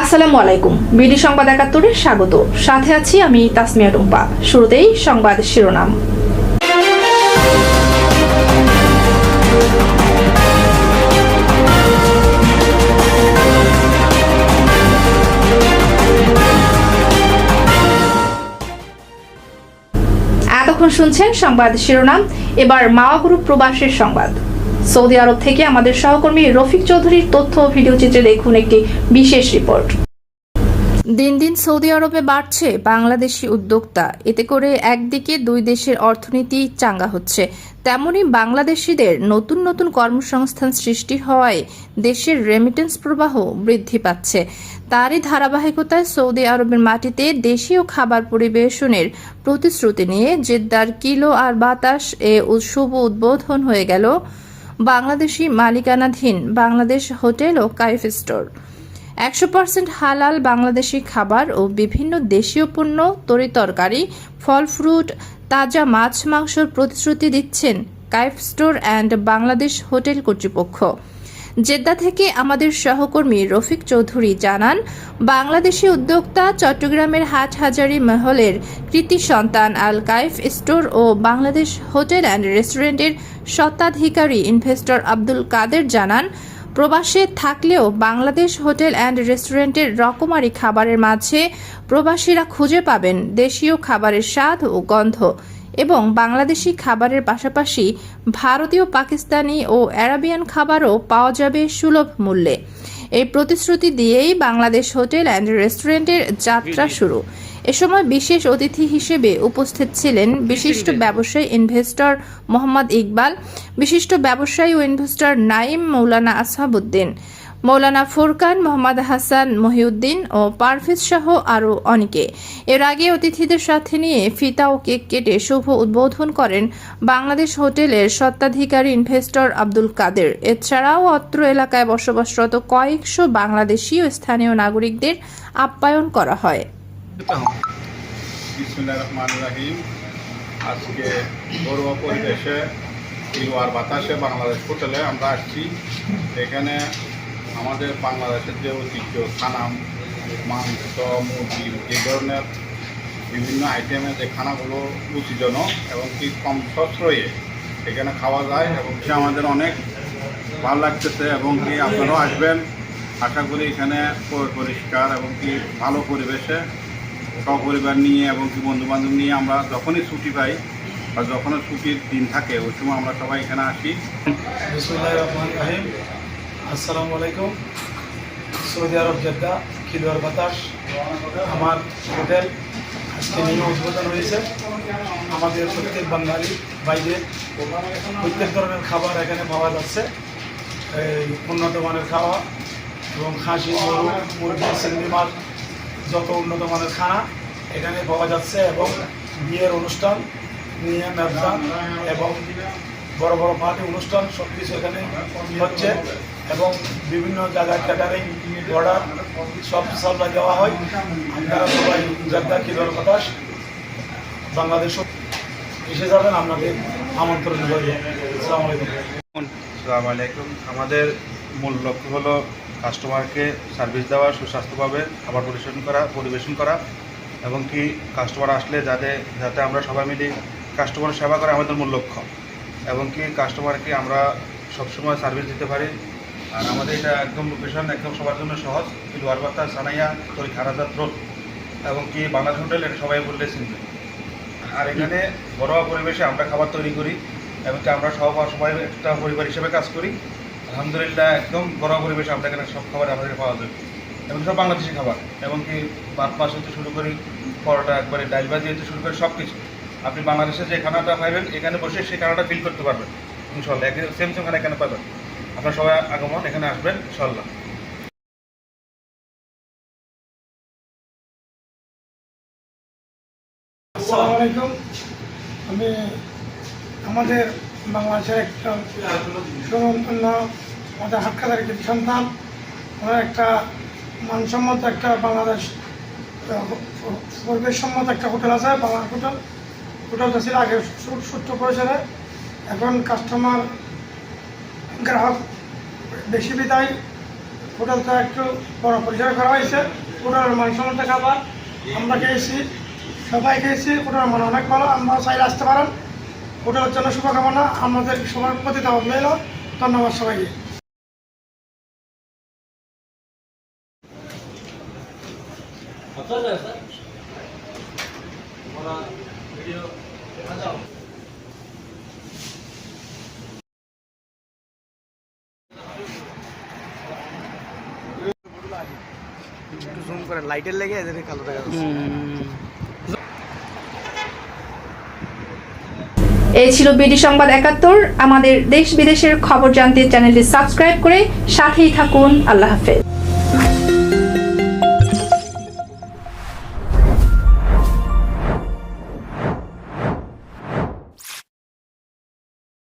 আসসালামু আলাইকুম। বিডি সংবাদ একাত্তরে স্বাগত। সাথে আছি আমি তাসমিয়া টুম্পা। শুরুতেই সংবাদ শিরোনাম। এতক্ষণ শুনছেন সংবাদ শিরোনাম। এবার মাওয়া গ্রুপ প্রবাসের সংবাদ। সৌদি আরব থেকে আমাদের সহকর্মী রফিক চৌধুরীর তথ্য ও ভিডিও চিত্রে দেখুন একটি বিশেষ রিপোর্ট। দিন দিন সৌদি আরবে বাড়ছে বাংলাদেশি উদ্যোক্তা। এতে করে একদিকে দুই দেশের অর্থনীতি চাঙ্গা হচ্ছে। তেমনি বাংলাদেশিদের নতুন নতুন কর্মসংস্থান সৃষ্টি হওয়ায় দেশের রেমিটেন্স প্রবাহ বৃদ্ধি পাচ্ছে। তারই ধারাবাহিকতায় সৌদি আরবের মাটিতে দেশীয় খাবার পরিবেশনের প্রতিশ্রুতি নিয়ে জেদ্দার কিলো আর বাতাস এ শুভ উদ্বোধন হয়ে গেল। বাংলাদেশি মালিকানাধীন বাংলাদেশ হোটেল ও কাইফ স্টোর। একশো পার্সেন্ট হালাল বাংলাদেশি খাবার ও বিভিন্ন দেশীয় পণ্য তরিতরকারি ফল ফ্রুট, তাজা মাছ মাংসর প্রতিশ্রুতি দিচ্ছেন Kaif store and Bangladesh hotel কর্তৃপক্ষ। জেদ্দা থেকে আমাদের সহকর্মী রফিক চৌধুরী জানান, বাংলাদেশি উদ্যোক্তা চট্টগ্রামের হাটহাজারী মহলের কৃতি সন্তান আল কাইফ স্টোর ও বাংলাদেশ হোটেল অ্যান্ড রেস্টুরেন্টের স্বত্বাধিকারী ইনভেস্টর আব্দুল কাদের জানান, প্রবাসে থাকলেও বাংলাদেশ হোটেল অ্যান্ড রেস্টুরেন্টের রকমারি খাবারের মাঝে প্রবাসীরা খুঁজে পাবেন দেশীয় খাবারের স্বাদ ও গন্ধ। এবং বাংলাদেশি খাবারের পাশাপাশি ভারতীয় পাকিস্তানি ও অ্যারাবিয়ান খাবারও পাওয়া যাবে সুলভ মূল্যে। এই প্রতিশ্রুতি দিয়েই বাংলাদেশ হোটেল অ্যান্ড রেস্টুরেন্টের যাত্রা শুরু। এ সময় বিশেষ অতিথি হিসেবে উপস্থিত ছিলেন বিশিষ্ট ব্যবসায়ী ইনভেস্টর মোহাম্মদ ইকবাল বিশিষ্ট ব্যবসায়ী ও ইনভেস্টর নাইম মৌলানা আসহাবুদ্দিন। মৌলানা ফুরকান, মোহাম্মদ হাসান মহিউদ্দিন ও পারভেজ সহ আরও অনেকে। এর আগে অতিথিদের সাথে নিয়ে ফিতা ও কেক কেটে শুভ উদ্বোধন করেন বাংলাদেশ হোটেলের স্বত্বাধিকারী ইনভেস্টর আব্দুল কাদের। এছাড়াও অত্র এলাকায় বসবাসরত কয়েকশো বাংলাদেশি ও স্থানীয় নাগরিকদের আপ্যায়ন করা হয়। আজকে ঘরোয়া পরিবেশে বাতাসে বাংলাদেশ হোটেলে আমরা আসছি। এখানে আমাদের বাংলাদেশের যে ঐতিহ্য খানা মাংস মুরগি এই ধরনের বিভিন্ন আইটেমের যে খানাগুলো রুচিজনক এবং কি কম সশ্রয়ে এখানে খাওয়া যায় এবং সে আমাদের অনেক ভালো লাগতেছে এবং কি আপনারাও আসবেন। আশা করি এখানে পরিষ্কার এবং কি ভালো পরিবেশে সপরিবার নিয়ে এবং কি বন্ধু বান্ধব নিয়ে আমরা যখনই ছুটি পাই বা যখনই ছুটির দিন থাকে, ওই সময় আমরা সবাই এখানে আসি। আসসালামু আলাইকুম। সৌদি আরব জেদ্দা খিলুয়ার বাতাস, আমার হোটেল। আজকে নিয়ে উদ্বোধন হয়েছে। আমাদের প্রত্যেক বাঙালি বাইরে প্রত্যেক ধরনের খাবার এখানে পাওয়া যাচ্ছে। এই উন্নত মানের খাওয়া এবং খাসি, গরু, মুরগি, চিংড়ি মাছ, যত উন্নত মানের খানা এখানে পাওয়া যাচ্ছে এবং বিয়ের অনুষ্ঠান, নিয়ে মেজবান এবং বড় বড় পার্টি অনুষ্ঠান সব কিছু এখানে হচ্ছে। এবং বিভিন্ন জায়গায় ক্যাটারিং অর্ডার সব সাপ্লাই দেওয়া হয়। আপনারা সবাই জেদ্দা কিলোর বাতাস? বাংলাদেশ এসে যাবেন, আপনাদের আমন্ত্রণ রইল। আসসালামু আলাইকুম। আসসালামু আলাইকুম। আমাদের মূল লক্ষ্য হলো কাস্টমারকে সার্ভিস দেওয়া, সুস্বাস্থ্যভাবে খাবার পরিবেশন করা পরিবেশন করা এবং কি কাস্টমার আসলে যাতে যাতে আমরা সবাই মিলে কাস্টমার সেবা করা আমাদের মূল লক্ষ্য। এবং কি কাস্টমারকে আমরা সবসময় সার্ভিস দিতে পারি আর আমাদের এটা একদম লোকেশন একদম সবার জন্য সহজ। লোয়ারবাতা সানাইয়া তরি খারাজাত রোড এবং কি বাংলাদেশ হোটেল এটা সবাই বললে চিনবে। আর এখানে ঘরোয়া পরিবেশে আমরা খাবার তৈরি করি এবং কি আমরা সব সবাই একটা পরিবার হিসেবে কাজ করি। আলহামদুলিল্লাহ একদম ঘরোয়া পরিবেশে আমরা এখানে সব খাবার আমাদের পাওয়া যায়। এবং সব বাংলাদেশি খাবার। এবং কি ভাত মাছ হতে শুরু করি, পরোটা একবারে, ডাল ভাজি হতে শুরু করে সব কিছু আপনি বাংলাদেশে যে খানাটা পাইবেন, এখানে বসে সেই খানাটা ফিল করতে পারবেন ইনশাল্লাহ সেম সেম খানা এখানে পাবেন। আপনার সবাই আগমন, এখানে আসবেন ইনশাল্লাহ আমি আমাদের বাংলাদেশের একটা সুনামধন্য আমাদের হাটকাদার কৃতি সন্তান। ওনার একটা মানসম্মত একটা বাংলাদেশ পরিবেশ সম্মত একটা হোটেল আছে বাংলা হোটেল। হোটেলটা ছিল আগে সূত্র পরিসরে এখন কাস্টমার গ্রাহক বেশি বিদায়। হোটেলটা একটু বড় পরিসরে করা হয়েছে। হোটেলের মানসম্মত খাবার আমরা খেয়েছি, সবাই খেয়েছি। হোটেলের মান অনেক ভালো। আমরা চাইলে আসতে পারেন। হোটেলের জন্য শুভকামনা। আমাদের সবার প্রতি দাওয়াত রইল ধন্যবাদ সবাইকে। একটু লাইটের লেগে এদের কালো দেখা এই ছিল বিডি সংবাদ একাত্তর। আমাদের দেশ বিদেশের খবর জানতে চ্যানেলটি সাবস্ক্রাইব করে সাথেই থাকুন। আল্লাহ হাফেজ।